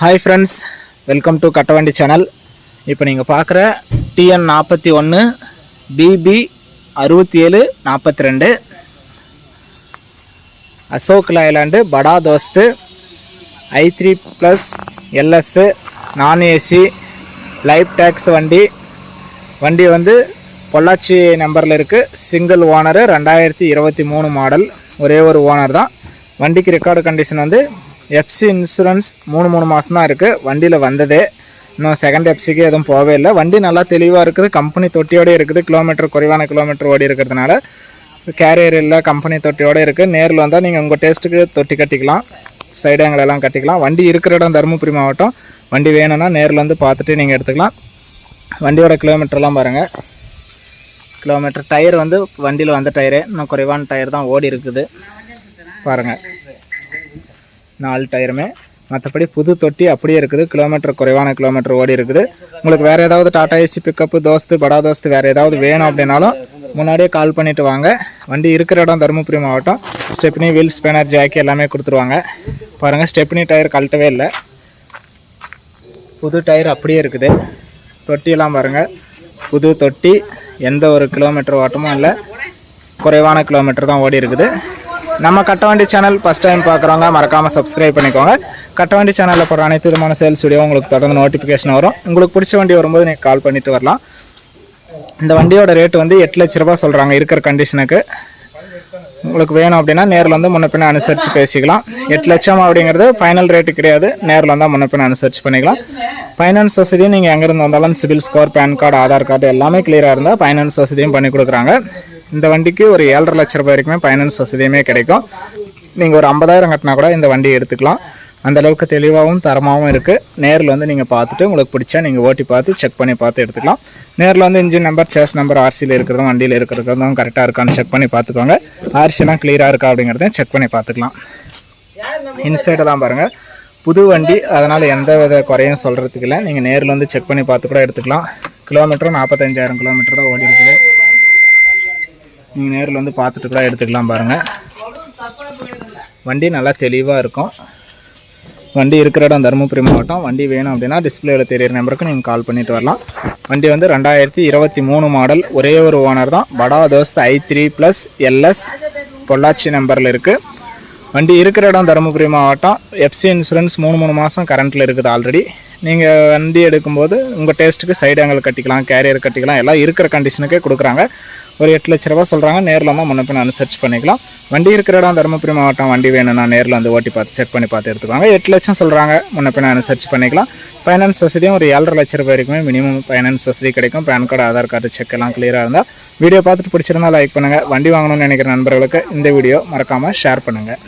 Hi friends welcome to Kattavandi channel இப்போ நீங்கள் பார்க்குற டிஎன் நாற்பத்தி ஒன்று பிபி அறுபத்தி ஏழு நாற்பத்தி ரெண்டு. அசோக் லைலாண்டு படா தோஸ்து ஐ த்ரீ ப்ளஸ் எல்எஸ்ஸு நான் ஏசி லைஃப் டேக்ஸ் வண்டி. வண்டி வந்து பொள்ளாச்சி நம்பரில் இருக்குது சிங்கிள் ஓனரு ரெண்டாயிரத்தி இருபத்தி மூணு மாடல் ஒரே ஒரு ஓனர் தான். வண்டிக்கு ரெக்கார்டு கண்டிஷன் வந்து எஃப்சி இன்சூரன்ஸ் மூணு மூணு மாதம் தான் இருக்குது வண்டியில் வந்ததே. இன்னும் செகண்ட் எஃப்சிக்கு எதுவும் போகவே இல்லை. வண்டி நல்லா தெளிவாக இருக்குது. கம்பெனி தொட்டியோடு இருக்குது. கிலோமீட்டர் குறைவான கிலோமீட்டர் ஓடி இருக்கிறதுனால. கேரியர் இல்லை கம்பெனி தொட்டியோடு இருக்குது நேரில் வந்தால் நீங்கள் உங்கள் டேஸ்ட்டுக்கு தொட்டி கட்டிக்கலாம். சைடு எல்லாம் கட்டிக்கலாம். வண்டி இருக்கிற இடம் தருமபுரி மாவட்டம். வண்டி வேணும்னா நேரில் வந்து பார்த்துட்டு நீங்கள் எடுத்துக்கலாம். வண்டியோட கிலோமீட்டர்லாம் பாருங்கள் கிலோமீட்டர் டயர் வந்து வண்டியில் வந்த டயரு இன்னும் குறைவான டயர் தான் ஓடி இருக்குது. பாருங்கள் நாலு டயருமே. மற்றபடி புது தொட்டி அப்படியே இருக்குது. கிலோமீட்டர் குறைவான கிலோமீட்டர் ஓடி இருக்குது. உங்களுக்கு வேறு ஏதாவது டாடா ஏசி பிக்கப்பு தோஸ்து படா தோஸ்து வேறு ஏதாவது வேணும் அப்படின்னாலும் முன்னாடியே கால் பண்ணிவிட்டு வாங்க. வண்டி இருக்கிற இடம் தருமபுரி மாவட்டம். ஸ்டெப்னி வீல் ஸ்பேனர் ஜாக்கி எல்லாமே கொடுத்துருவாங்க. பாருங்கள் ஸ்டெப்னி டயர் கழட்டவே இல்லை. புது டயர் அப்படியே இருக்குது. தொட்டியெல்லாம் பாருங்கள் புது தொட்டி எந்த ஒரு கிலோமீட்டர் ஓட்டமும் இல்லை. குறைவான கிலோமீட்டர் தான் ஓடி இருக்குது. நம்ம கட்டவண்டி சேனல் ஃபஸ்ட் டைம் பார்க்குறவங்க மறக்காமல் சப்ஸ்கிரைப் பண்ணிக்கோங்க. கட்டவண்டி சேனலில் போகிற அனைத்து விதமான சேல்ஸ் வீடியோ உங்களுக்கு தொடர்ந்து நோட்டிஃபிகேஷன் வரும். உங்களுக்கு பிடிச்ச வண்டி வரும்போது நீங்கள் கால் பண்ணிட்டு வரலாம். இந்த வண்டியோட ரேட்டு வந்து எட்டு லட்ச ரூபாய் சொல்கிறாங்க இருக்கிற கண்டிஷனுக்கு உங்களுக்கு வேணும் அப்படின்னா நேரில் வந்து முன்ன பின்ன அனுசரித்து பேசிக்கலாம். எட்டு லட்சம் அப்படிங்கிறது ஃபைனல் ரேட்டு கிடையாது. நேரில் வந்தால் முன்ன பின்ன அனுசரித்து பண்ணிக்கலாம். ஃபைனான்ஸ் வசதியும் நீங்கள் எங்கேருந்து வந்தாலும் CIBIL score PAN card Aadhaar card எல்லாமே கிளியராக இருந்தால் ஃபைனான்ஸ் வசதியும் பண்ணி கொடுக்குறாங்க. இந்த வண்டிக்கு ஒரு ஏழரை லட்ச ரூபாய் வரைக்குமே ஃபைனான்ஸ் வசதியுமே கிடைக்கும். நீங்கள் ஒரு ஐம்பதாயிரம் கட்டினா கூட இந்த வண்டியை எடுத்துக்கலாம். அந்தளவுக்கு தெளிவாகவும் தரமாகவும் இருக்குது நேரில் வந்து நீங்கள் பார்த்துட்டு உங்களுக்கு பிடிச்சா நீங்கள் ஓட்டி பார்த்து செக் பண்ணி பார்த்து எடுத்துக்கலாம். நேரில் வந்து இன்ஜின் நம்பர் சேஸ் நம்பர் ஆர்சியில் இருக்கிறதும் வண்டியில் இருக்கிறதும் கரெக்டாக இருக்கான்னு செக் பண்ணி பார்த்துக்கோங்க. ஆர்சிலாம் கிளியராக இருக்கா அப்படிங்கிறதையும் செக் பண்ணி பார்த்துக்கலாம். இன்சைடு தான் பாருங்கள் புது வண்டி அதனால் எந்த வித குறையும் சொல்கிறதுக்கு இல்லை. நீங்கள் நேரில் வந்து செக் பண்ணி பார்த்து கூட எடுத்துக்கலாம். கிலோமீட்டரும் நாற்பத்தஞ்சாயிரம் கிலோமீட்டர் தான் ஓடி இருக்குது நீங்கள் நேரில் வந்து பார்த்துட்டு கூட எடுத்துக்கலாம் பாருங்கள் வண்டி நல்லா தெளிவாக இருக்கும். வண்டி இருக்கிற இடம் தருமபுரி மாவட்டம். வண்டி வேணும் அப்படின்னா டிஸ்பிளேயில் தெரியிற நம்பருக்கு நீங்கள் கால் பண்ணிட்டு வரலாம். வண்டி வந்து ரெண்டாயிரத்தி இருபத்தி மூணு மாடல் ஒரே ஒரு ஓனர் தான். Bada Dost I three plus LS Pollachi நம்பரில் இருக்குது வண்டி இருக்கிற இடம் தருமபுரி மாவட்டம். எஃப்சி இன்சூரன்ஸ் மூணு மூணு மாதம் கரண்ட்டில் இருக்குது ஆல்ரெடி நீங்கள் வண்டி எடுக்கும்போது உங்கள் டேஸ்ட்டுக்கு சைடு ஆங்கிள் கட்டிக்கலாம் கேரியர் கட்டிக்கலாம் எல்லாம் இருக்கிற கண்டிஷனுக்கே கொடுக்குறாங்க. ஒரு எட்டு லட்ச ரூபா சொல்கிறாங்க நேரில் வந்தால் முன்ன பின்ன அனுசரிச்சு பண்ணிக்கலாம். வண்டி இருக்கிற இடம் தருமபுரி மாவட்டம் வண்டி வேணும்னா நேரில் வந்து ஓட்டி பார்த்து செக் பண்ணி பார்த்து எடுத்துக்கோங்க. எட்டு லட்சம் சொல்கிறாங்க முன்ன பின்ன அனுசரிச்சு பண்ணிக்கலாம். ஃபைனான்ஸ் வசதியும் ஒரு ஏழரை லட்ச ரூபாய் வரைக்குமே மினிமம் ஃபைனான்ஸ் வசதி கிடைக்கும். PAN card Aadhaar card cheque எல்லாம் கிளியராக இருந்தால் வீடியோ பார்த்துட்டு பிடிச்சிருந்தா லைக் பண்ணுங்கள் வண்டி வாங்கணும்னு நினைக்கிற நண்பர்களுக்கு இந்த வீடியோ மறக்காமல் ஷேர் பண்ணுங்கள்